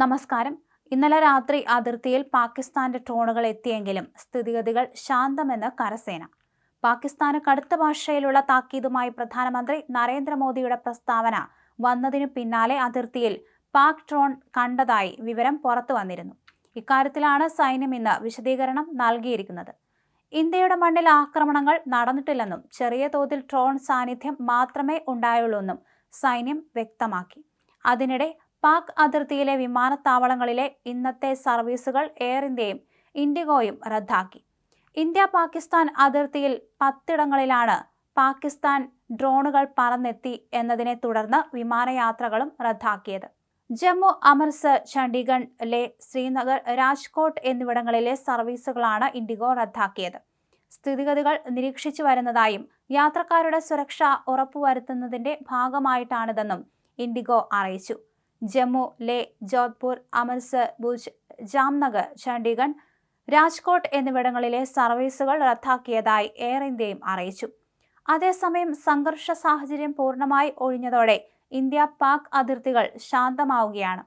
നമസ്കാരം. ഇന്നലെ രാത്രി അതിർത്തിയിൽ പാകിസ്ഥാന്റെ ഡ്രോണുകൾ എത്തിയെങ്കിലും സ്ഥിതിഗതികൾ ശാന്തമെന്ന് കരസേന. പാകിസ്ഥാന് കടുത്ത ഭാഷയിലുള്ള താക്കീതുമായി പ്രധാനമന്ത്രി നരേന്ദ്രമോദിയുടെ പ്രസ്താവന വന്നതിനു പിന്നാലെ അതിർത്തിയിൽ പാക് ഡ്രോൺ കണ്ടതായി വിവരം പുറത്തു വന്നിരുന്നു. ഇക്കാര്യത്തിലാണ് സൈന്യം ഇന്ന് വിശദീകരണം നൽകിയിരിക്കുന്നത്. ഇന്ത്യയുടെ മണ്ണിൽ ആക്രമണങ്ങൾ നടന്നിട്ടില്ലെന്നും ചെറിയ തോതിൽ ഡ്രോൺ സാന്നിധ്യം മാത്രമേ ഉണ്ടായുള്ളൂ എന്നും സൈന്യം വ്യക്തമാക്കി. അതിനിടെ പാക് അതിർത്തിയിലെ വിമാനത്താവളങ്ങളിലെ ഇന്നത്തെ സർവീസുകൾ എയർ ഇന്ത്യയും ഇൻഡിഗോയും റദ്ദാക്കി. ഇന്ത്യ പാകിസ്ഥാൻ അതിർത്തിയിൽ പത്തിടങ്ങളിലാണ് പാകിസ്ഥാൻ ഡ്രോണുകൾ പറന്നെത്തി എന്നതിനെ തുടർന്ന് വിമാനയാത്രകളും റദ്ദാക്കിയത്. ജമ്മു അമൃത്സർ ചണ്ഡീഗഡ് ലേ ശ്രീനഗർ രാജ്കോട്ട് എന്നിവിടങ്ങളിലെ സർവീസുകളാണ് ഇൻഡിഗോ റദ്ദാക്കിയത്. സ്ഥിതിഗതികൾ നിരീക്ഷിച്ചു വരുന്നതായും യാത്രക്കാരുടെ സുരക്ഷ ഉറപ്പുവരുത്തുന്നതിന്റെ ഭാഗമായിട്ടാണിതെന്നും ഇൻഡിഗോ അറിയിച്ചു. ജമ്മു ലേ ജോധ്പൂർ അമൃത്സർ ഭുജ് ജാംനഗർ ചണ്ഡീഗഡ് രാജ്കോട്ട് എന്നിവിടങ്ങളിലെ സർവീസുകൾ റദ്ദാക്കിയതായി എയർ ഇന്ത്യയും അറിയിച്ചു. അതേസമയം സംഘർഷ സാഹചര്യം പൂർണമായി ഒഴിഞ്ഞതോടെ ഇന്ത്യ പാക് അതിർത്തികൾ ശാന്തമാവുകയാണ്.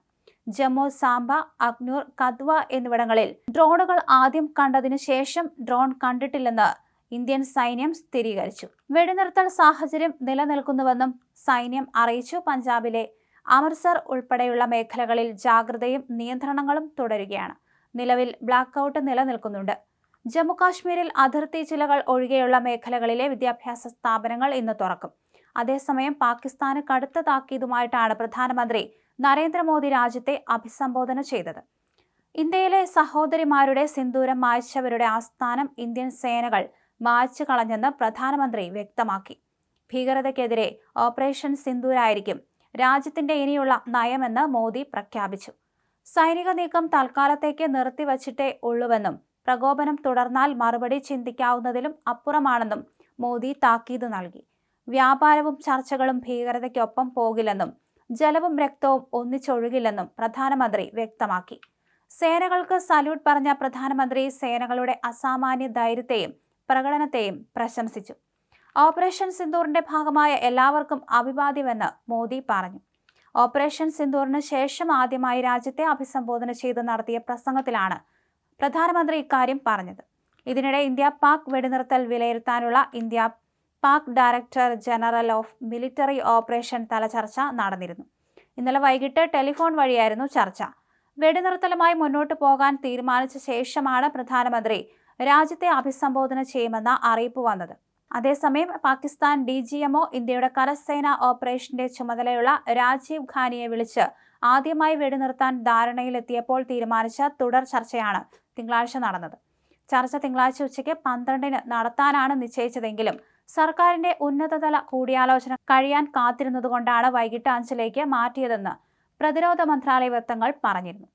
ജമ്മു സാംബ അഗ്നൂർ കദ്വ എന്നിവിടങ്ങളിൽ ഡ്രോണുകൾ ആദ്യം കണ്ടതിനു ശേഷം ഡ്രോൺ കണ്ടിട്ടില്ലെന്ന് ഇന്ത്യൻ സൈന്യം സ്ഥിരീകരിച്ചു. വെടിനിർത്തൽ സാഹചര്യം നിലനിൽക്കുന്നുവെന്നും സൈന്യം അറിയിച്ചു. പഞ്ചാബിലെ അമൃത്സർ ഉൾപ്പെടെയുള്ള മേഖലകളിൽ ജാഗ്രതയും നിയന്ത്രണങ്ങളും തുടരുകയാണ്. നിലവിൽ ബ്ലാക്ക് ഔട്ട് നിലനിൽക്കുന്നുണ്ട്. ജമ്മുകാശ്മീരിൽ അതിർത്തി ജില്ലകൾ ഒഴികെയുള്ള മേഖലകളിലെ വിദ്യാഭ്യാസ സ്ഥാപനങ്ങൾ ഇന്ന് തുറക്കും. അതേസമയം പാകിസ്ഥാന് കടുത്ത താക്കീതുമായിട്ടാണ് പ്രധാനമന്ത്രി നരേന്ദ്രമോദി രാജ്യത്തെ അഭിസംബോധന ചെയ്തത്. ഇന്ത്യയിലെ സഹോദരിമാരുടെ സിന്ദൂരം മായ്ച്ചവരുടെ ആസ്ഥാനം ഇന്ത്യൻ സേനകൾ മായ്ച്ചു കളഞ്ഞെന്ന് പ്രധാനമന്ത്രി വ്യക്തമാക്കി. ഭീകരതയ്ക്കെതിരെ ഓപ്പറേഷൻ സിന്ദൂരായിരിക്കും രാജ്യത്തിന്റെ ഇനിയുള്ള നയമെന്ന് മോദി പ്രഖ്യാപിച്ചു. സൈനിക നീക്കം തൽക്കാലത്തേക്ക് നിർത്തിവച്ചിട്ടേ ഉള്ളുവെന്നും പ്രകോപനം തുടർന്നാൽ മറുപടി ചിന്തിക്കാവുന്നതിലും അപ്പുറമാണെന്നും മോദി താക്കീത് നൽകി. വ്യാപാരവും ചർച്ചകളും ഭീകരതയ്ക്കൊപ്പം പോകില്ലെന്നും ജലവും രക്തവും ഒന്നിച്ചൊഴുകില്ലെന്നും പ്രധാനമന്ത്രി വ്യക്തമാക്കി. സേനകൾക്ക് സല്യൂട്ട് പറഞ്ഞ പ്രധാനമന്ത്രി സേനകളുടെ അസാമാന്യ ധൈര്യത്തെയും പ്രകടനത്തെയും പ്രശംസിച്ചു. ഓപ്പറേഷൻ സിന്ദൂറിന്റെ ഭാഗമായ എല്ലാവർക്കും അഭിവാദ്യമെന്ന് മോദി പറഞ്ഞു. ഓപ്പറേഷൻ സിന്ദൂറിന് ശേഷം ആദ്യമായി രാജ്യത്തെ അഭിസംബോധന ചെയ്ത് നടത്തിയ പ്രസംഗത്തിലാണ് പ്രധാനമന്ത്രി ഇക്കാര്യം പറഞ്ഞത്. ഇതിനിടെ ഇന്ത്യ പാക് വെടിനിർത്തൽ വിലയിരുത്താനുള്ള India Pak director general of military operation തല ചർച്ച നടന്നിരുന്നു. ഇന്നലെ വൈകിട്ട് ടെലിഫോൺ വഴിയായിരുന്നു ചർച്ച. വെടിനിർത്തലുമായി മുന്നോട്ട് പോകാൻ തീരുമാനിച്ച ശേഷമാണ് പ്രധാനമന്ത്രി രാജ്യത്തെ അഭിസംബോധന ചെയ്യുമെന്ന അറിയിപ്പ് വന്നത്. അതേസമയം പാകിസ്ഥാൻ ഡി ജി എംഒ ഇന്ത്യയുടെ കരസേന ഓപ്പറേഷന്റെ ചുമതലയുള്ള രാജീവ് ഖാനിയെ വിളിച്ച് ആദ്യമായി വെടിനിർത്താൻ ധാരണയിലെത്തിയപ്പോൾ തീരുമാനിച്ച തുടർ ചർച്ചയാണ് തിങ്കളാഴ്ച നടന്നത്. ചർച്ച തിങ്കളാഴ്ച ഉച്ചയ്ക്ക് പന്ത്രണ്ടിന് നടത്താനാണ് നിശ്ചയിച്ചതെങ്കിലും സർക്കാരിന്റെ ഉന്നതതല കൂടിയാലോചന കഴിയാൻ കാത്തിരുന്നതുകൊണ്ടാണ് വൈകിട്ട് അഞ്ചിലേക്ക് മാറ്റിയതെന്ന് പ്രതിരോധ മന്ത്രാലയ വൃത്തങ്ങൾ പറഞ്ഞിരുന്നു.